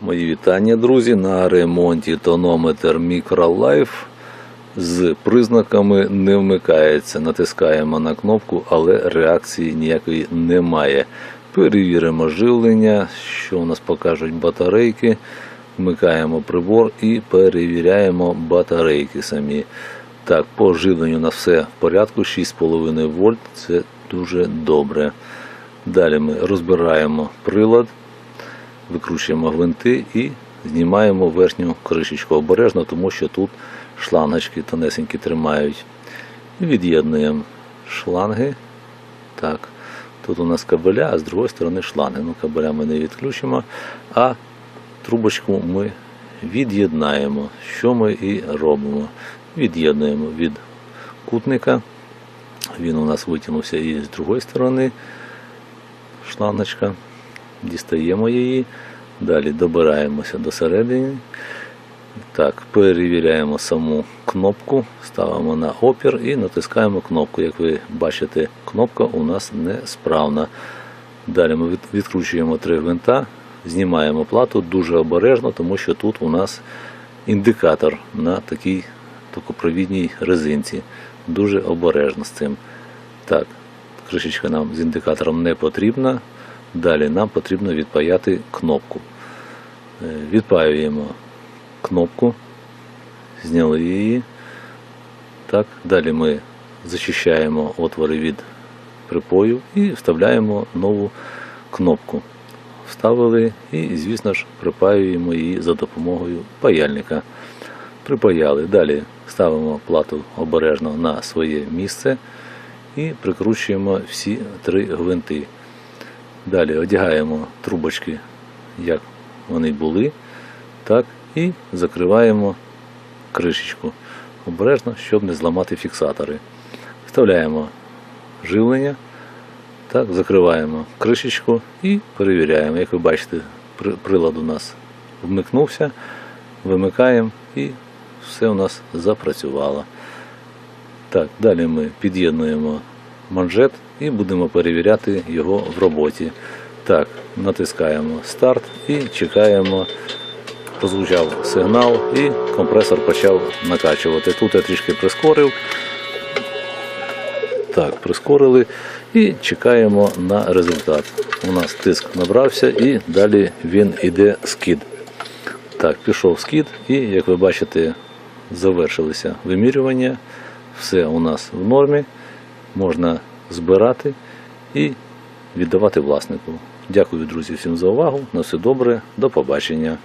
Мої вітання, друзі, на ремонті тонометр Microlife з признаками не вмикається. Натискаємо на кнопку, але реакції ніякої немає. Перевіримо живлення, що у нас покажуть батарейки. Вмикаємо прибор і перевіряємо батарейки самі. Так, по живленню у нас все в порядку, 6,5 вольт, це дуже добре. Далі ми розбираємо прилад викручуємо гвинти і знімаємо верхню кришечку обережно, тому що тут шлангочки тонесенькі тримають. І від'єднуємо шланги. Так, тут у нас кабеля, а з другої сторони шланги. Ну, кабеля ми не відключимо, а трубочку ми від'єднаємо. Що ми і робимо? Від'єднуємо від кутника. Він у нас витягнувся і з другої сторони шлангочка дістаємо її, далі добираємося до середини. Так, перевіряємо саму кнопку, ставимо на опір і натискаємо кнопку. Як ви бачите, кнопка у нас несправна. Далі ми відкручуємо три гвинта, знімаємо плату дуже обережно, тому що тут у нас індикатор на такій токопровідній резинці. Дуже обережно з цим. Так, кришечка нам з індикатором не потрібна. Далі нам потрібно відпаяти кнопку. Е, Відпаюємо кнопку, зняли її. Так, далі ми зачищаємо отвори від припою і вставляємо нову кнопку. Вставили і, звісно ж, припаюємо її за допомогою паяльника. Припаяли. Далі ставимо плату обережно на своє місце і прикручуємо всі три гвинти. Далі одягаємо трубочки, як вони були, так, і закриваємо кришечку. Обережно, щоб не зламати фіксатори. Вставляємо живлення, так, закриваємо кришечку і перевіряємо. Як ви бачите, прилад у нас вмикнувся, вимикаємо і все у нас запрацювало. Так, далі ми під'єднуємо манжет і будемо перевіряти його в роботі. Так, натискаємо старт і чекаємо. Прозвучав сигнал і компресор почав накачувати. Тут я трішки прискорив. Так, прискорили і чекаємо на результат. У нас тиск набрався і далі він іде скид. Так, пішов скид, і як ви бачите, завершилися вимірювання. Все у нас в нормі. Можна збирати і віддавати власнику. Дякую, друзі, всім за увагу. На все добре, до побачення.